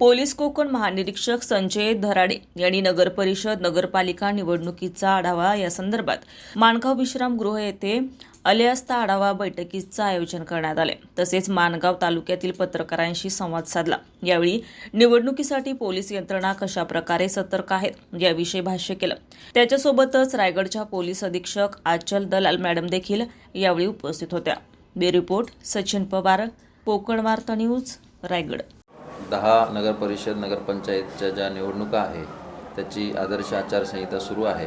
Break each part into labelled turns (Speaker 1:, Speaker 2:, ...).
Speaker 1: Police Konkan महानिरीक्षक संजय धराडे यांनी नगर परिषद नगरपालिका निवडणुकीचा आढावा या संदर्भात माणगाव विश्रामगृह येथे अलियास्ता आढावा बैठकीचं आयोजन करण्यात आले. तसेच माणगाव तालुक्यातील पत्रकारांशी संवाद साधला. यावेळी निवडणुकीसाठी पोलीस यंत्रणा कशा प्रकारे सतर्क आहेत याविषयी भाष्य केलं. त्याच्यासोबतच रायगडच्या पोलीस अधीक्षक आचल दलाल मॅडम देखील यावेळी उपस्थित होत्या. बे रिपोर्ट सचिन पवार कोकण वार्ता न्यूज रायगड.
Speaker 2: दहा नगरपरिषद नगरपंचायतच्या ज्या निवडणुका आहे त्याची आदर्श आचारसंहिता सुरू आहे.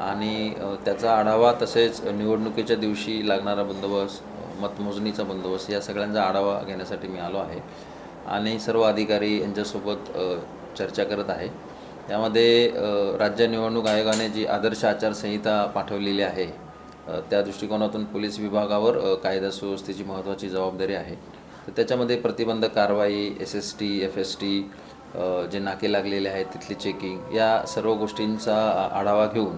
Speaker 2: आणि त्याचा आढावा तसेच निवडणुकीच्या दिवशी लागणारा बंदोबस्त मतमोजणीचा बंदोबस्त या सगळ्यांचा आढावा घेण्यासाठी मी आलो आहे. आणि सर्व अधिकारी यांच्यासोबत चर्चा करत आहे. त्यामध्ये राज्य निवडणूक आयोगाने जी आदर्श आचारसंहिता पाठवलेली आहे त्या दृष्टिकोनातून पोलीस विभागावर कायदा सुव्यवस्थेची महत्त्वाची जबाबदारी आहे. तर त्याच्यामध्ये प्रतिबंध कारवाई S S T F S T जे नाके लागलेले आहेत तिथली चेकिंग या सर्व गोष्टींचा आढावा घेऊन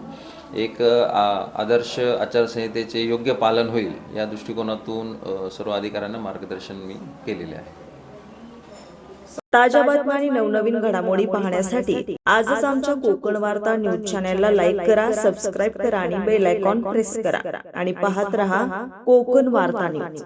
Speaker 2: एक आदर्श आचारसंहितेचे योग्य पालन होईल या दृष्टिकोनातून सर्व अधिकाऱ्यांना मार्गदर्शन मी केलेले आहे.
Speaker 1: ताज्या बातम्या आणि नवनवीन घडामोडी पाहण्यासाठी आजच आमच्या कोकण वार्ता न्यूज चॅनेलला लाईक करा सबस्क्राईब करा आणि बेल आयकॉन प्रेस करा. आणि पाहत रहा कोकण वार्ता न्यूज.